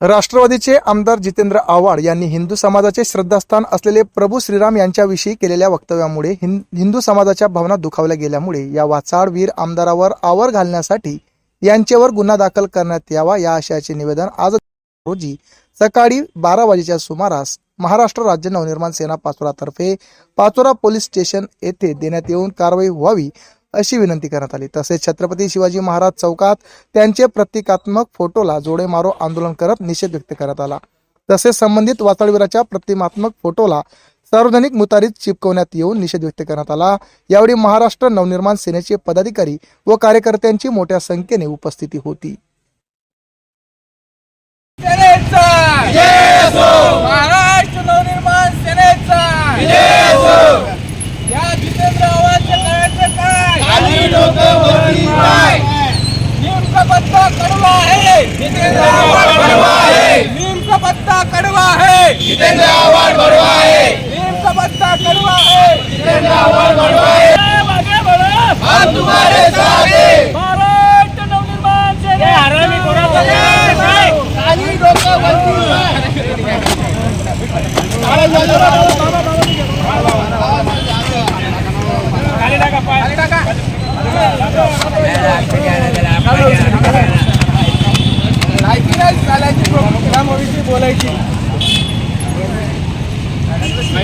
राष्ट्रवादीचे आमदार जितेंद्र आव्हाड यांनी हिंदू समाजाचे श्रद्धास्थान असलेले प्रभू श्रीराम यांच्याविषयी केलेल्या वक्तव्यामुळे हिंदू समाजाच्या भावना दुखावल्या गेल्यामुळे या वाचाड वीर आमदारावर आवर घालण्यासाठी यांच्यावर गुन्हा दाखल करण्यात यावा या आशयाचे निवेदन आज रोजी सकाळी बारा वाजेच्या सुमारास महाराष्ट्र राज्य नवनिर्माण सेना पाचोरातर्फे पाचोरा पोलीस स्टेशन येथे देण्यात येऊन कारवाई व्हावी अशी विनंती करण्यात आली. तसेच छत्रपती शिवाजी महाराज चौकात त्यांचे प्रतिकात्मक फोटोला जोडे मारो आंदोलन करत निषेध व्यक्त करण्यात आला. तसेच संबंधित वाताडवीराच्या प्रतिमात्मक फोटोला सार्वजनिक मुतारीत चिपकवण्यात येऊन निषेध व्यक्त करण्यात आला. यावेळी महाराष्ट्र नवनिर्माण सेनेचे पदाधिकारी व कार्यकर्त्यांची मोठ्या संख्येने उपस्थिती होती सेनेचा महाराष्ट्र नवनिर्माण सेनेचा या जितेंद्र आव्हाडच्या करायचं काय नेमका पत्ता आहे जितेंद्र आव्हाड कडवा आहे. नेमका पत्ता कडवा आहे. जितेंद्र आव्हाड कडवा आहे नेमका पत्ता कडवा आहे जितेंद्र आव्हाड कडवा आहे मागे बढ़ो हम तुम्हारे साथ हैं महाराष्ट्र नवनिर्माण सेना हरामी खाली डोकं वरती खाली टाका पाय. खाली टाका लायकी नाही चालायची त्यामुळे बोलायची.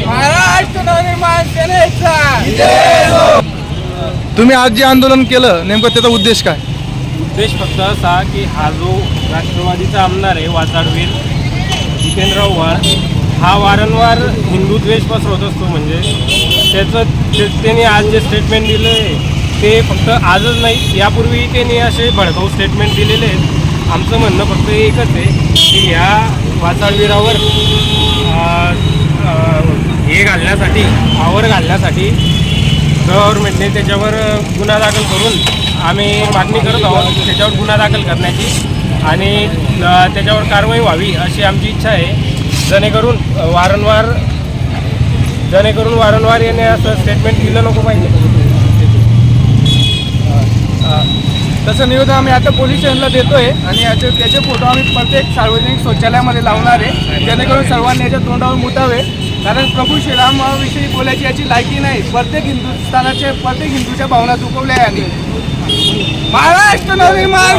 महाराष्ट्र नवनिर्माण सेनेचा तुम्ही आज जे आंदोलन केलं नेमकं त्याचा उद्देश काय? उद्देश फक्त असा की हा जो राष्ट्रवादीचा आमदार आहे वाचाडवीर जितेंद्र वाळ हा वारंवार हिंदू द्वेष पसरवत असतो म्हणजे त्याचं ते- त्यांनी आज जे स्टेटमेंट दिलं आहे ते फक्त आजच नाही यापूर्वी त्यांनी असे भडकाऊ स्टेटमेंट दिलेले आहेत. आमचं म्हणणं फक्त एकच आहे की ह्या वाचाळवीरावर हे घालण्यासाठी आवर घालण्यासाठी गव्हर्नमेंटने त्याच्यावर गुन्हा दाखल करून आम्ही मागणी करत आहोत त्याच्यावर गुन्हा दाखल करण्याची आणि त्याच्यावर कारवाई व्हावी अशी आमची इच्छा आहे. जेणेकरून वारंवार जेणेकरून वारंवार याने असं स्टेटमेंट दिलं नको पाहिजे. तसं निवेदन आम्ही आता पोलीस स्टेशनला देतोय आणि याचे त्याचे फोटो आम्ही प्रत्येक सार्वजनिक शौचालयामध्ये लावणार आहे जेणेकरून सर्वांनी याच्या तोंडावर मुतावे कारण प्रभू श्रीरामाविषयी बोलायची याची लायकी नाही प्रत्येक हिंदुस्थानाचे प्रत्येक हिंदूच्या भावना दुखवल्या आहे महाराष्ट्र नवनिर्माण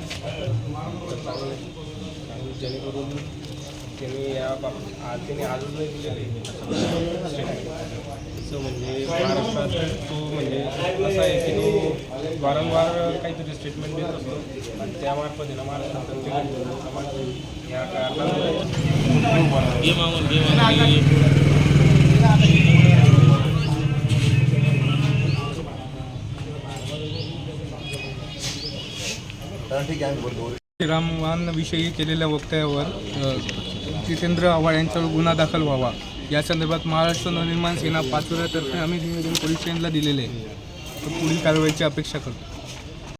जेणेकरून त्यांनी या बाबतीत आज त्यांनी आजच नाही दिलेले असं म्हणजे महाराष्ट्रात तो म्हणजे असा आहे की तो वारंवार काहीतरी स्टेटमेंट देत असतो आणि त्यामार्फत महाराष्ट्रात या कारणामुळे श्रीरामांविषयी केलेल्या वक्तव्यावर जितेंद्र आव्हाड यांच्यावर गुन्हा दाखल व्हावा. या संदर्भात महाराष्ट्र नवनिर्माण सेना पाचोऱ्यातर्फे आम्ही निवेदन पोलीस स्टेशनला दिलेले आहे. तर पुढील कारवाईची अपेक्षा करतो.